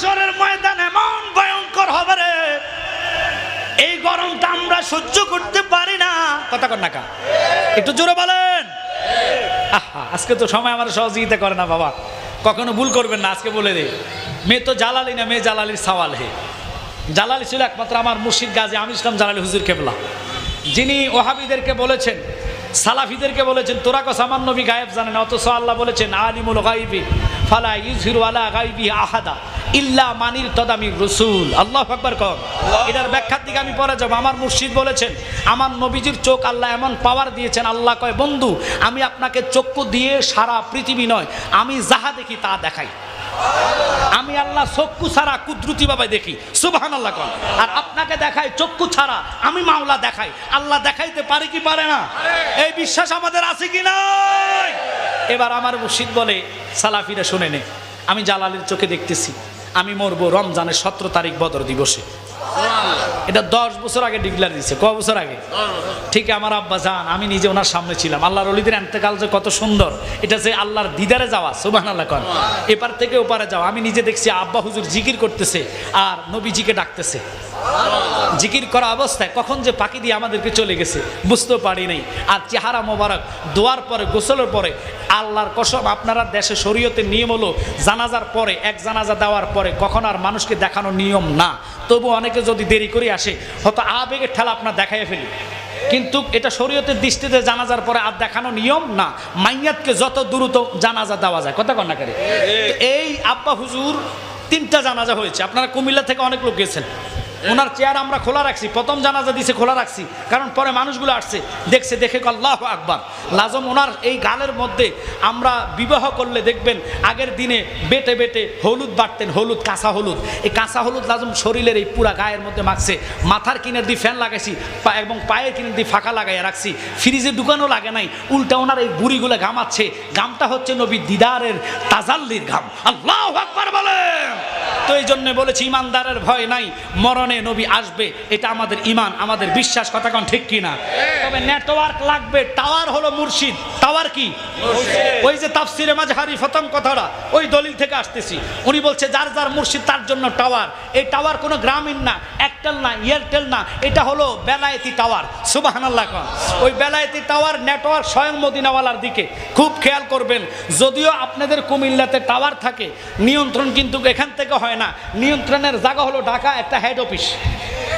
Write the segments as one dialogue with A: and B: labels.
A: হাসরের ময়দান এমন ভয়ঙ্কর হবে রে। এই গরমটা আমরা সহ্য করতে পারি না। কথা কর না কা একটু জোরে বলেন। আহা, আজকে তো সময় আমার সহযোগিতা করে না বাবা। কখনো ভুল করবেন না আজকে বলে দে মেয়ে তো জালালি না মেয়ে জালালির সওয়াল হে। জালালি ছিল একমাত্র আমার মুর্শিদ গাজী আমি ইসলাম জালালি হুজুর কেবলা। যিনি ওহাবিদেরকে বলেছেন সালাফিদেরকে বলেছেন তোরা কস আমার নবী গায়েব জানেন অথচ আল্লাহ বলেছেন আলিমুল গাইবি ফালা ইউজিরু আলা গাইবি আহাদা। ইল্লা মানির তদামি রসুল। আল্লাহ আকবার কম এটার ব্যাখ্যার দিকে আমি পরে যাব। আমার মুর্শিদ বলেছেন আমার নবীজির চোখ আল্লাহ এমন পাওয়ার দিয়েছেন আল্লাহ কয় বন্ধু আমি আপনাকে চক্ষু দিয়ে সারা পৃথিবী নয় আমি যাহা দেখি তা দেখাই। আমি আল্লাহ চক্ষু ছাড়া কুদরতি ভাবে দেখি। সুবহান আল্লাহ কন আর আপনাকে দেখাই চক্ষু ছাড়া আমি মাওলা দেখাই। আল্লাহ দেখাইতে পারে কি পারে না? এই বিশ্বাস আমাদের আছে কি নাই? এবার আমার মুর্শিদ বলে সালাফিরা শুনে নে। আমি জালালের চোখে দেখতেছি। আমি মরবো রমজানের সতেরো তারিখ বদর দিবসে। এটা দশ বছর আগে ডিক্লার দিছে, ক বছর আগে? ঠিক আমার আব্বা যান আমি নিজে ওনার সামনে ছিলাম। আল্লাহর অলিদের এন্তেকাল যে কত সুন্দর, এটা যে আল্লাহর দিদারে যাওয়া সুবাহ আল্লাহ কন। এপার থেকে ওপারে যাওয়া, আমি নিজে দেখছি আব্বা হুজুর জিকির করতেছে আর নবীজিকে ডাকতেছে। জিকির করা অবস্থায় কখন যে পাখি দিয়ে আমাদেরকে চলে গেছে, বুঝতেও পারি নাই। আর চেহারা মোবারক, দোয়ার পরে, গোসলের পরে, আল্লাহর কসম, আপনারা দেশে শরীয়তের নিয়ম হলো, জানাজার পরে, এক জানাজা দেওয়ার পরে কখন আর মানুষকে দেখানোর নিয়ম না। তবু অনেকে যদি দেরি করে আসে, হয়তো আবেগের ঠেলা আপনার দেখাই ফেলি। কিন্তু এটা শরীয়তের দৃষ্টিতে জানাজার পরে আর দেখানো নিয়ম না। মাইয়াতকে যত দ্রুত জানাজা দেওয়া যায়। কথা কন্যা করে এই আব্বা হুজুর তিনটা জানাজা হয়েছে। আপনারা কুমিল্লা থেকে অনেক লোক গেছেন। ওনার চেয়ার আমরা খোলা রাখছি, প্রথম জানাজা দিছে খোলা রাখছি। কারণ পরে মানুষগুলো আসছে, দেখছে, দেখে আল্লাহ আকবার। লাজম ওনার এই গালের মধ্যে আমরা বিবাহ করলে দেখবেন আগের দিনে বেটে বেটে হলুদ বাটতেন, হলুদ, কাঁচা হলুদ। এই কাঁচা হলুদ লাজম শরীরের এই পুরা গায়ের মধ্যে মাখছে। মাথার কিনের দিয়ে ফ্যান লাগাইছি এবং পায়ের কিনের দিয়ে ফাঁকা লাগাইয়া রাখছি। ফ্রিজে দোকানও লাগে নাই, উল্টা ওনার এই বুড়িগুলো ঘামাচ্ছে। গামটা হচ্ছে নবী দিদারের তাজাল্লির ঘাম। আল্লাহ আকবার বলেন! তো এই জন্য বলেছি, ইমানদারের ভয় নাই মরণে নবী আসবে এটা আমাদের ইমান আমাদের বিশ্বাস কথা কোন ঠিক কিনা? তবে নেটওয়ার্ক লাগবে টাওয়ার হলো মুর্শিদ। টাওয়ার কি? ওই যে তাফসিরে মাঝহারি প্রথম কথাটা ওই দলিল থেকে আসতেছি। উনি বলছে যার যার মুর্শিদ তার জন্য টাওয়ার। এই টাওয়ার কোনো গ্রামীণ না একটেল না এয়ারটেল না এটা হলো বেলায়েতি টাওয়ার। সুবাহানাল্লাহ খান ওই বেলায়েতি টাওয়ার নেটওয়ার্ক স্বয়ং মদিনাওয়ালার দিকে। খুব খেয়াল করবেন যদিও আপনাদের কুমিল্লাতে টাওয়ার থাকে নিয়ন্ত্রণ কিন্তু এখান থেকে হয় না। নিয়ন্ত্রণের জায়গা হলো ঢাকা একটা হেড অফিস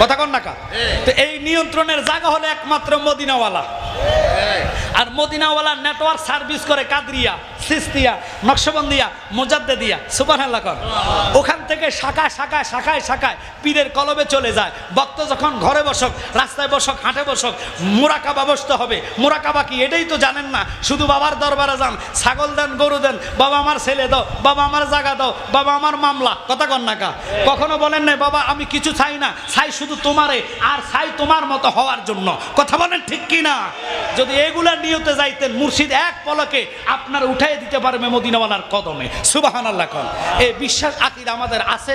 A: কথা কন নাকা তো এই নিয়ন্ত্রণের জায়গা হলো একমাত্র মদিনাওয়ালা। আর মদিনাওয়ালা নেটওয়ার্ক সার্ভিস করে কাদরিয়া। সিস্তিয়া নকশবন্দিয়া মোজাদ্দেদিয়া সুবাহ কর। ওখান থেকে শাখা শাখা শাখায় শাখায় পীরের কলবে চলে যায়। ভক্ত যখন ঘরে বসক, রাস্তায় বসক, হাটে বসক, মোরাকাবা বসতে হবে। মোরাকাবা কি, এটাই তো জানেন না। শুধু বাবার দরবারে যান, ছাগল দেন, গরু দেন, বাবা আমার ছেলে দাও, বাবা আমার জায়গা দাও, বাবা আমার মামলা, কথা কন নাকা কখনো বলেন নাই, বাবা, আমি কিছু চাই না, চাই শুধু তোমারে, আর চাই তোমার মতো হওয়ার জন্য। কথা বলেন ঠিক কি না যদি এগুলা নিয়তে যাইতেন, মুর্শিদ এক পলকে আপনার উঠাই দিতে পারবে মদিনাওয়ালার কদমে। সুবাহান আল্লাহ এই বিশ্বাস আকিদ আমাদের আছে।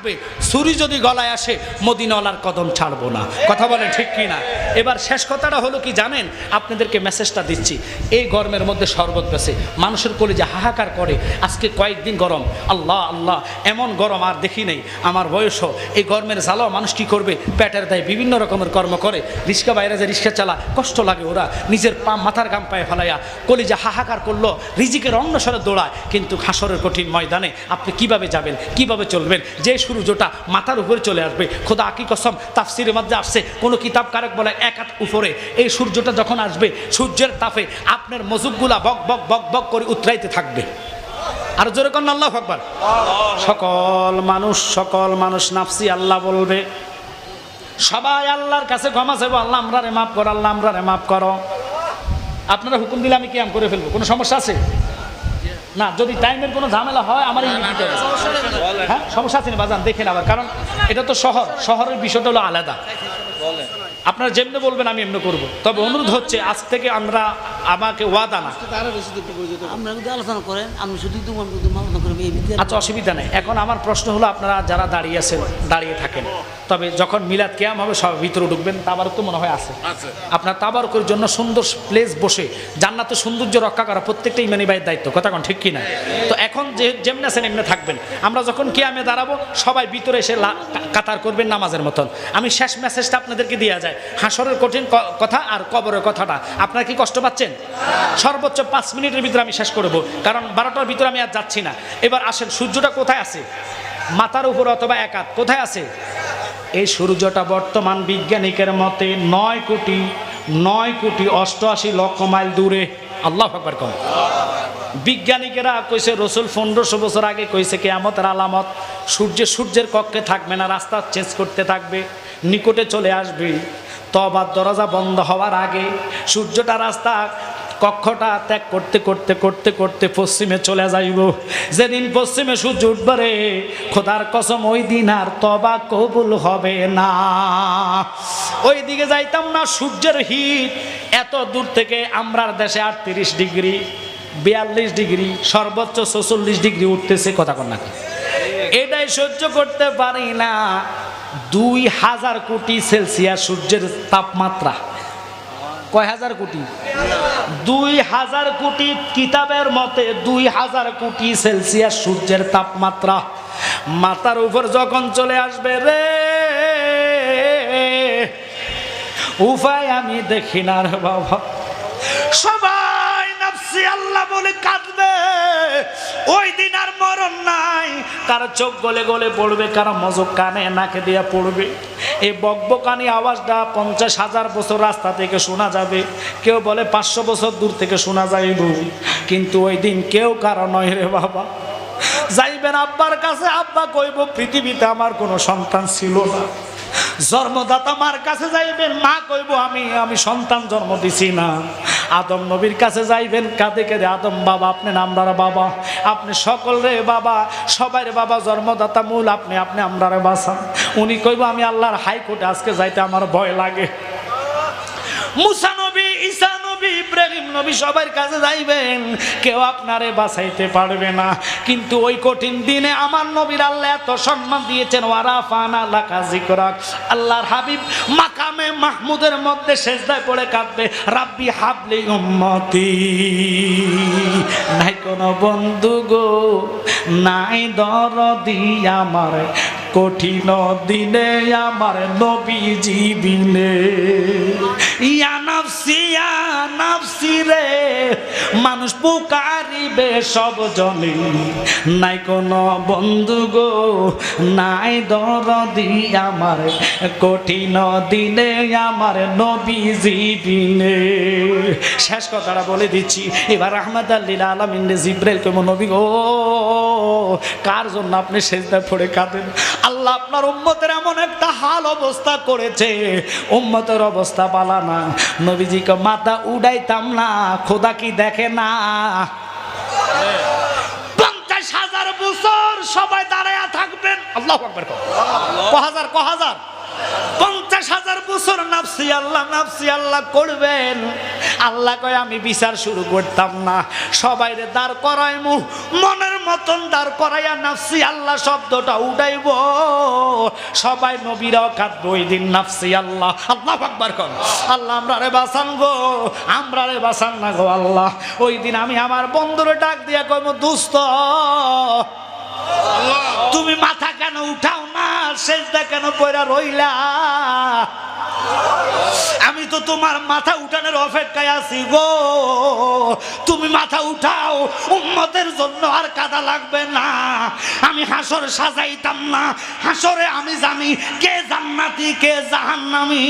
A: থাকবে। ছুরি যদি গলায় আসে, মদিনাওয়ালার কদম ছাড়বো না। কথা বলেন ঠিক কি না এবার শেষ কথাটা হলো কি জানেন? আপনাদেরকে মেসেজটা দিচ্ছি। এই গরমের মধ্যে শরবত বেছে, মানুষের কোলে যে হাহাকার করে। আজকে কয়েকদিন গরম। আল্লাহ আল্লাহ, এমন গরম আর দেখি নেই। আমার বয়সও। এই গরমের জ্বালাও মানুষ কি করবে? পেটের দায় বিভিন্ন রকমের কর্ম করে। রিক্সা বাইরে যে রিক্সা চালা, কষ্ট লাগে ওরা। নিজের পা মাথার গাম পায়ে ফেলাইয়া কলিজা হাহাকার করল, রিজিকের অন্যসরে দৌড়ায়। কিন্তু হাসরের কঠিন ময়দানে আপনি কীভাবে যাবেন, কীভাবে চলবেন? যে সূর্যটা মাথার উপরে চলে আসবে। খোদা আকি কসম তাফসিরের মধ্যে আসছে, কোনো কিতাব কারক বলে এক হাত উপরে। এই সূর্যটা যখন আসবে, সূর্যের তাপে আপনার মজুকগুলা বক বক বক বক করে উতরাইতে থাকবে। আর জোরে কন্যা, আল্লাহ আকবার। সকল মানুষ সকল মানুষ নাফসি আল্লাহ বলবে। সবাই আল্লাহর কাছে ক্ষমা চাইব। আল্লাহ, আমরা রে মাফ করো, আল্লাহ, আমরা রে মাফ করো। আপনারা হুকুম দিলে আমি কি আম করে ফেলব। কোনো সমস্যা আছে? না, যদি টাইমের কোনো ঝামেলা হয়, আমার লিমিটে হ্যাঁ সমস্যা আছে না, বাজান, দেখেন আবার। কারণ এটা তো শহর, শহরের বিষয়টা হলো আলাদা। আপনারা যেমনি বলবেন, আমি এমনি করব। তবে অনুরোধ হচ্ছে, আজ থেকে আমরা আমাকে ওয়াদা না।
B: আলোচনা করেন, আমি শুধু
A: আচ্ছা অসুবিধা নেই। এখন আমার প্রশ্ন হলো আপনারা যারা দাঁড়িয়ে আছেন দাঁড়িয়ে থাকেন তবে যখন মিলাদ কেয়াম হবে সব ভিতরে ঢুকবেন তাবার তো মনে হয় আছে। আপনার তাবারকের জন্য সুন্দর প্লেস বসে জান্নাতের সৌন্দর্য রক্ষা করা প্রত্যেকটা ইমানি ভাইয়ের দায়িত্ব কথা কোন ঠিক কিনা? তো এখন যে যেমনি আছেন এমনি থাকবেন। আমরা যখন কেয়ামে দাঁড়াবো সবাই ভিতরে এসে কাতার করবেন নামাজের মতন। আমি শেষ মেসেজটা আপনাদেরকে দেওয়া যায়। হাসরের কঠিন কথা আর কবরের কথাটা। আপনারা কি কষ্ট পাচ্ছেন? সর্বোচ্চ পাঁচ মিনিটের ভিতরে আমি শেষ করব কারণ বারোটার ভিতরে আমি আর যাচ্ছি না। এবার আসেন, সূর্যটা কোথায় আছে? মাথার উপর অথবা একাত কোথায় আছে? এই সূর্যটা বর্তমান বিজ্ঞানিকের মতে নয় কোটি নয় কোটি অষ্টআশি লক্ষ মাইল দূরে। আল্লাহ আকবার কম। বিজ্ঞানিকেরা কইছে, রসুল পনেরোশো বছর আগে কইছে, কেয়ামতের আলামত, সূর্য সূর্যের কক্ষে থাকবে না, রাস্তা চেঞ্জ করতে থাকবে, নিকটে চলে আসবে। তবার দরজা বন্ধ হওয়ার আগে সূর্যটা রাস্তা কক্ষটা ত্যাগ করতে করতে করতে করতে পশ্চিমে চলে যাইব। যেদিন পশ্চিমে সূর্য উঠবে রে, খোদার কসম ওই দিন আর তবা কবুল হবে না। ওই দিকে যাইতাম না, সূর্যের হিট। এত দূর থেকে আমরার দেশে আটত্রিশ ডিগ্রি, বিয়াল্লিশ ডিগ্রি, সর্বোচ্চ চৌচল্লিশ ডিগ্রি উঠতেছে কথা কন না এটাই সহ্য করতে পারি না। দুই হাজার কোটি সেলসিয়াস সূর্যের তাপমাত্রা। কয় হাজার কোটি? দুই হাজার কোটি কিতাবের মতে দুই হাজার কোটি সেলসিয়াস সূর্যের তাপমাত্রা। মাথার উপর যখন চলে আসবে রে, উপায় আমি দেখি না রে বাবা। সবাই নাফসি আল্লাহ বলে কাঁদবে, ওই দিন আর মরণ নাই। কার চোখ গলে গলে পড়বে, কার মজক কানে নাকে দিয়ে পড়বে। এই বকবকানি আওয়াজটা পঞ্চাশ হাজার বছর রাস্তা থেকে শোনা যাবে। কেউ বলে পাঁচশো বছর দূর থেকে শোনা যাইব কিন্তু ওই দিন কেউ কারও নয় রে বাবা। যাইবেন আব্বার কাছে, আব্বা কইব, পৃথিবীতে আমার কোনো সন্তান ছিল না। জন্মদাতা মার কাছে যাইবেন, মা কইব, আমি আমি সন্তান জন্ম দিছি না। আদম নবীর কাছে যাইবেন, কাঁদে কেঁদে, আদম বাবা, আপনি আমরার বাবা, আপনি সকল রে বাবা, সবাই রে বাবা, জন্মদাতা মূল, আপনি আপনি আমরারে বাসা উনি কইব, আমি আল্লাহর হাইকোর্টে আজকে যাইতে আমার ভয় লাগে। মুসা নবী ঈসা নবী ইব্রাহিম, নবী সবার কাছে যাইবেন। কেউ আপনারে বাঁচাইতে পারবে না। কিন্তু ওই কঠিন দিনে আমার নবীর আল্লাহ এত সম্মান দিয়েছেন। ওয়ারাফান আল্লাহ কাজী করাক আল্লাহর হাবিব মাকামে মাহমুদের মধ্যে শেষদায় পড়ে কাঁদবে। রাব্বি হাবলি উম্মতি। নাই কোনো বন্ধু গো, নাই দরদি আমার। কঠিন দিনে আমার নবী জীবিনে ইয়া নাফসি, ইয়া নাফসি রে। মানুষ পুকারিবে সব জনে নাই কোনো বন্ধু গো, নাই দরদি আমার। কঠিন দিনে আমার নবী জীবিনে শেষ কথাটা বলে দিচ্ছি, এবার আহমদ আল্লিল আলমিন জিব্রাইল কেমন নবী গো, কার জন্য আপনি সেজদা পড়ে কাঁদেন? আল্লাহ আপনার উম্মতের এমন একটা হাল অবস্থা করেছে, উম্মতের অবস্থা পালা না। নবীজিকে মাথা উড়াইতাম না, খোদা কি দেখে না? পঞ্চাশ হাজার বছর সবাই দাঁড়ায়া থাকবেন। আল্লাহ আকবর ক হাজার ক হাজার পঞ্চাশ হাজার বছর নাফসি আল্লাহ নাফসি আল্লাহ করবেন। আল্লাহ কয়, আমি বিচার শুরু করতাম না। সবাই রে দাঁড় করাই মু মনের মতন দাঁড় করাইয়া নাফসি আল্লাহ শব্দটা উঠাইব। সবাই নবীরাও কাঁদবো, ওই দিন নাফসি আল্লাহ। আল্লাহ আকবার কর আল্লাহ আমরা রে বাসান গো। আমরা রে বাসান না গো আল্লাহ। ওই দিন আমি আমার বন্ধুরে ডাক দিয়া কইব দুস্থ তুমি মাথা কেন উঠাও না? শেষদা কেন পয়রা রইলা? আমি তো তোমার মাথা উঠানোর অপেক্ষায় আছি গো। তুমি মাথা উঠাও, উম্মতের জন্য আর কাদা লাগবে না। আমি হাসর সাজাইতাম না, হাসরে আমি জানি কে জান্নাতি, কে জাহান্নামি।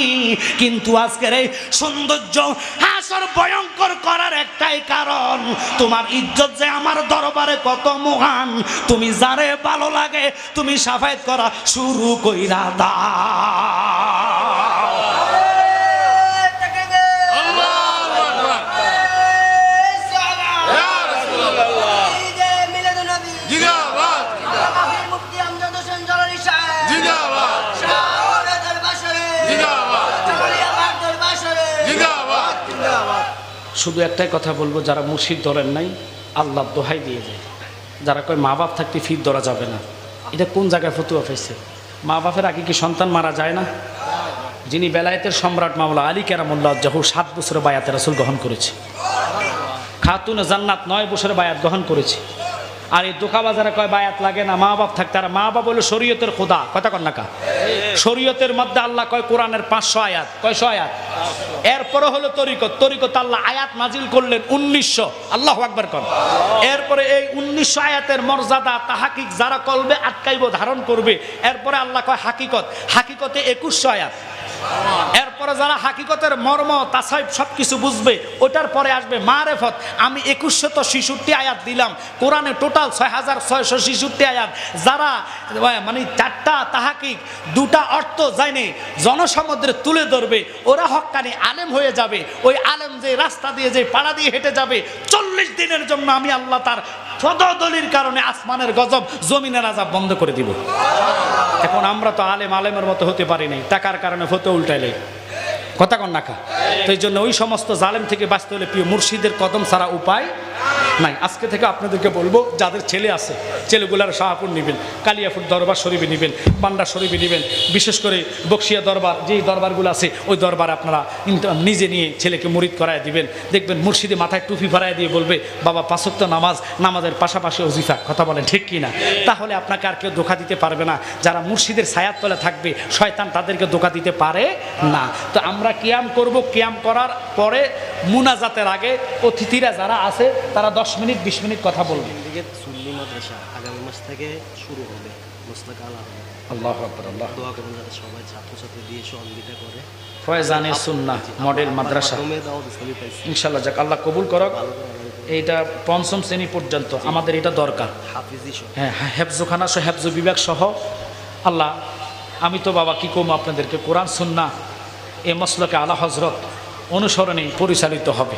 A: কিন্তু আজকের এই সৌন্দর্য হাসর ভয়ঙ্কর করার একটাই কারণ, তোমার ইজ্জত যে আমার দরবারে কত মহান, তুমি যারে ভালো লাগে, তুমি সাফায়াত করা শুরু কইরা দাও। শুধু একটাই কথা বলব, যারা মুর্শিদ ধরেন নাই, আল্লাহ দোহাই দিয়ে যায় যারা কয় মা বাপ থাকতে ফির ধরা যাবে না। এটা কোন জায়গায় ফতুয়া ফেসে মা বাপের আগে কি সন্তান মারা যায় না? যিনি বেলায়েতের সম্রাট মামলা আলী কেরামুল্লাহ জাহু সাত বছরে বায়াতের রাসুল গ্রহণ করেছে। খাতুন জান্নাত নয় বছরে বায়াত গ্রহণ করেছে। আর এই দোকা বাজারে কয় বায়াত লাগে না? মা বাপ থাকতে, আর মা বাপ হলো শরীয়তের খোদা। কথা কন নাকা শরীয়তের মধ্যে আল্লাহ কয় কোরআনের পাঁচশো আয়াত। কয়শো আয়াত? এরপরে হলো তরিকত। তরিকত আল্লাহ আয়াত নাজিল করলেন উনিশশো। আল্লাহ আকবর কর এরপরে এই উনিশশো আয়াতের মর্যাদা তাহাকিক যারা কলবে আটকাইব, ধারণ করবে। এরপরে আল্লাহ কয় হাকিকত। হাকিকতে একুশশো আয়াত। এরপরে যারা হাকিকতের মর্ম তাসাইব সব কিছু বুঝবে, ওটার পরে আসবে মারেফত। আমি একুশশত শিশুটি আয়াত দিলাম, কোরআনে টোটাল ছয় হাজার ছয়শো শিশুটি আয়াত। যারা মানে চারটা তাহাকিক, দুটা অর্থ যায়নি জনসমুদ্রে তুলে ধরবে, ওরা হক্কানি আলেম হয়ে যাবে। ওই আলেম যে রাস্তা দিয়ে, যে পাড়া দিয়ে হেঁটে যাবে, চল্লিশ দিনের জন্য আমি আল্লাহ তার সদদলির কারণে আসমানের গজব, জমিনের আজাব বন্ধ করে দিব। এখন আমরা তো আলেম, আলেমের মতো হতে পারি নাই। টাকার কারণে হতে উল্টাইলে কথা কন নাকা তো এই জন্য ওই সমস্ত জালেম থেকে বাঁচতে হলে প্রিয় মুর্শিদের কদম ছাড়া উপায় নাই। আজকে থেকে আপনাদেরকে বলব, যাদের ছেলে আছে, ছেলেগুলার শাহপুর নেবেন কালিয়াপুর দরবার শরীফে নেবেন, পান্ডা শরীফে নেবেন, বিশেষ করে বক্সিয়া দরবার, যেই দরবারগুলো আছে, ওই দরবারে আপনারা নিজে নিয়ে ছেলেকে মুরিদ করায় দিবেন। দেখবেন মুর্শিদে মাথায় টুপি ভরায় দিয়ে বলবে, বাবা, পাঁচক্ত নামাজ, নামাজের পাশাপাশি অজিফা। কথা বলেন ঠিক কি না তাহলে আপনাকে আর কেউ ধোকা দিতে পারবে না। যারা মুর্শিদের ছায়ার তলে থাকবে, শয়তান তাদেরকে ধোকা দিতে পারে না। তো আমরা কিয়াম করব, কিয়াম করার পরে মুনাজাতের আগে অতিথিরা যারা আছে তারা দশ মিনিট বিশ মিনিট কথা বলবে।
C: সুন্নি মাদ্রাসা আগামী মাস থেকে শুরু হবে মোস্তাক আলা
A: আল্লাহ আল্লাহ
C: দোয়া করুন যাতে সবাই ছাত্রছাত্রী দিয়ে সহযোগিতা করে।
A: ফয়েজানে সুন্না মডেল মাদ্রাসা।
C: মাধ্যমে দাওয়াত
A: ইনশাল্লাহ যাক আল্লাহ কবুল করক। এইটা পঞ্চম শ্রেণি পর্যন্ত আমাদের এটা দরকার।
C: হাফিজি
A: হ্যাঁ হেফজোখানা সহ হেফজো বিভাগ সহ। আল্লাহ আমি তো বাবা কি কম আপনাদেরকে? কোরআন সুন্না এ মসলকে আলা হজরত অনুসরণে পরিচালিত হবে।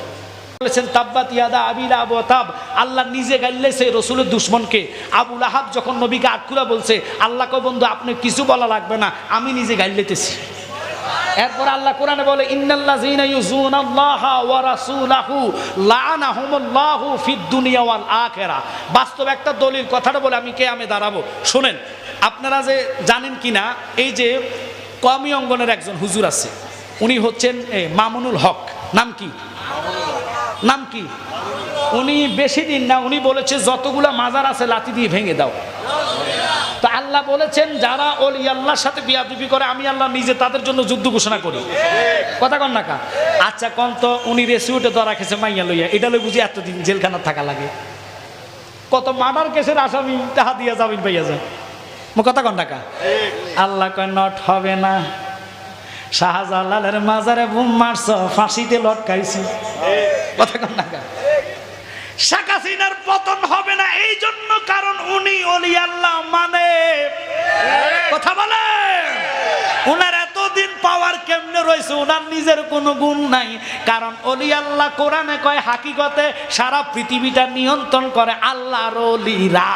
A: বলেছেন, তাব্বাত ইয়াদা আবিল আবু তাব। আল্লাহ নিজে গাইলে সেই রসুলের দুশ্মনকে। আবুল আহাব যখন নবীকে আটকুলা বলছে আল্লাহকে বন্ধু, আপনি কিছু বলা লাগবে না, আমি নিজে গাইলেতেছি। এরপর আল্লাহ কোরআনে বলে, ইন্নাল্লাযীনা ইউযুনাল্লাহা ওয়া রাসূলাহু লাআনাহুমুল্লাহু ফিদ দুনিয়া ওয়াল আখিরা। বাস্তব একটা দলিল কথাটা বলে আমি কে আমি দাঁড়াবো। শুনেন, আপনারা যে জানেন কিনা, এই যে কমি অঙ্গনের একজন হুজুর আছে উনি হচ্ছেন মামুনুল হক। নাম কি? নাম কি? উনি বেশি দিন না উনি বলেছে যতগুলা মাজার আছে লাথি দিয়ে ভেঙে দাও। তো আল্লাহ বলেছেন যারা ওলি আল্লাহর সাথে বিয়াদুবি করে আমি আল্লাহ নিজে তাদের জন্য যুদ্ধ ঘোষণা করি। কথা কন না কা? আচ্ছা কন তো উনি রেসিউটে ধরা খেছে মাইয়া লইয়া। এটা লই বুঝি এতদিন জেলখানা থাকা লাগে। কত মার্ডার কেসের আসামি তাহা দিয়া যাবেন পাইয়া যায়। মো কথা কন টাকা আল্লাহ কয় নট হবে না। শাহজালালের মাজারে বুম মারছ, ফাঁসিতে লটকাইছি। শেখ হাসিনার পতন হবে না, এই জন্য কারণ উনি অলি আল্লাহ মানে। কথা বলে? উনার এতদিন পাওয়ার কেমনে রয়েছে, উনার নিজের কোনো গুণ নাই। কারণ অলি আল্লাহ কোরআনে কয়, হাকিকতে সারা পৃথিবীটা নিয়ন্ত্রণ করে আল্লাহর অলিরা।